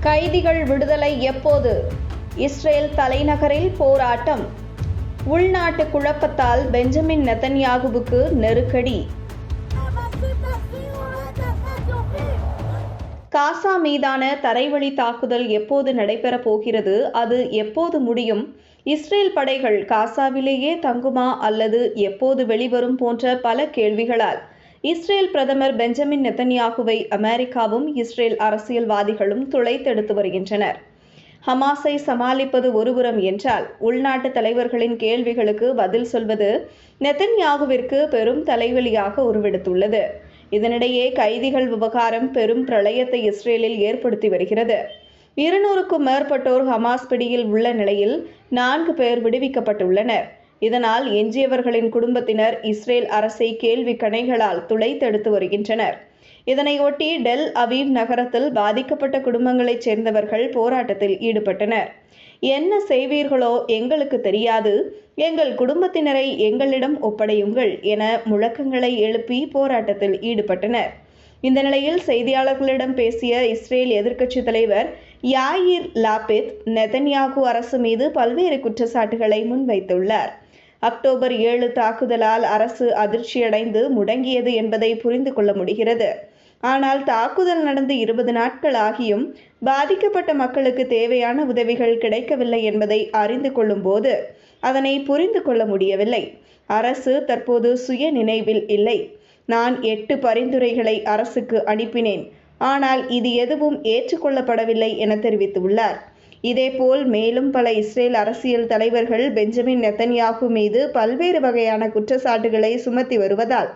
கைதிகள் விடுதலை எப்போது? இஸ்ரேல் தலைநகரில் போராட்டம். உள்நாட்டு குழப்பத்தால் பெஞ்சமின் நெதன்யாகுவுக்கு நெருக்கடி. காசா மீதான தரைவழி தாக்குதல் எப்போது நடைபெறப் போகிறது? அது எப்போது முடியும்? இஸ்ரேல் படைகள் காசாவிலேயே தங்குமா அல்லது எப்போது வெளிவரும் போன்ற பல கேள்விகளால். இஸ்ரேல் பிரதமர் பெஞ்சமின் நெத்தன்யாகுவை அமெரிக்காவும் இஸ்ரேல் அரசியல்வாதிகளும் துளைத்தெடுத்து வருகின்றனர். ஹமாஸை சமாளிப்பது ஒருபுறம் என்றால் உள்நாட்டு தலைவர்களின் கேள்விகளுக்கு பதில் சொல்வது நெத்தன்யாகுவிற்கு பெரும் தலைவலியாக உருவெடுத்துள்ளது. இதனிடையே கைதிகள் விவகாரம் பெரும் பிரளயத்தை இஸ்ரேலில் ஏற்படுத்தி வருகிறது. இருநூறுக்கும் மேற்பட்டோர் ஹமாஸ் பிடியில் உள்ள நிலையில் நான்கு பேர் விடுவிக்கப்பட்டுள்ளனர். இதனால் எஞ்சியவர்களின் குடும்பத்தினர் இஸ்ரேல் அரசை கேள்வி கணைகளால் துளைத்தெடுத்து வருகின்றனர். இதனையொட்டி டெல் அவீவ் நகரத்தில் பாதிக்கப்பட்ட குடும்பங்களைச் சேர்ந்தவர்கள் போராட்டத்தில் ஈடுபட்டனர். என்ன செய்வீர்களோ எங்களுக்கு தெரியாது. எங்கள் குடும்பத்தினரை எங்களிடம் ஒப்படையுங்கள் என முழக்கங்களை எழுப்பி போராட்டத்தில் ஈடுபட்டனர். இந்த நிலையில் செய்தியாளர்களிடம் பேசிய இஸ்ரேல் எதிர்க்கட்சித் தலைவர் யாயிர் லாபித் நெதன்யாகு அரசு மீது பல்வேறு குற்றச்சாட்டுகளை முன்வைத்துள்ளார். அக்டோபர் ஏழு தாக்குதலால் அரசு அதிர்ச்சியடைந்து முடங்கியது என்பதை புரிந்து கொள்ள முடிகிறது. ஆனால் தாக்குதல் நடந்து இருபது நாட்கள் ஆகியும் பாதிக்கப்பட்ட மக்களுக்கு தேவையான உதவிகள் கிடைக்கவில்லை என்பதை அறிந்து கொள்ளும் போது அதனை புரிந்து கொள்ள முடியவில்லை. அரசு தற்போது சுய நினைவில் இல்லை. நான் எட்டு பரிந்துரைகளை அரசுக்கு அனுப்பினேன். ஆனால் இது எதுவும் ஏற்றுக்கொள்ளப்படவில்லை என தெரிவித்துள்ளார். இதேபோல் மேலும் பல இஸ்ரேல் அரசியல் தலைவர்கள் பெஞ்சமின் நெத்தன்யாகு மீது பல்வேறு வகையான குற்றச்சாட்டுகளை சுமத்தி வருவதால்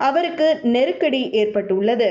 அவருக்கு நெருக்கடி ஏற்பட்டுள்ளது.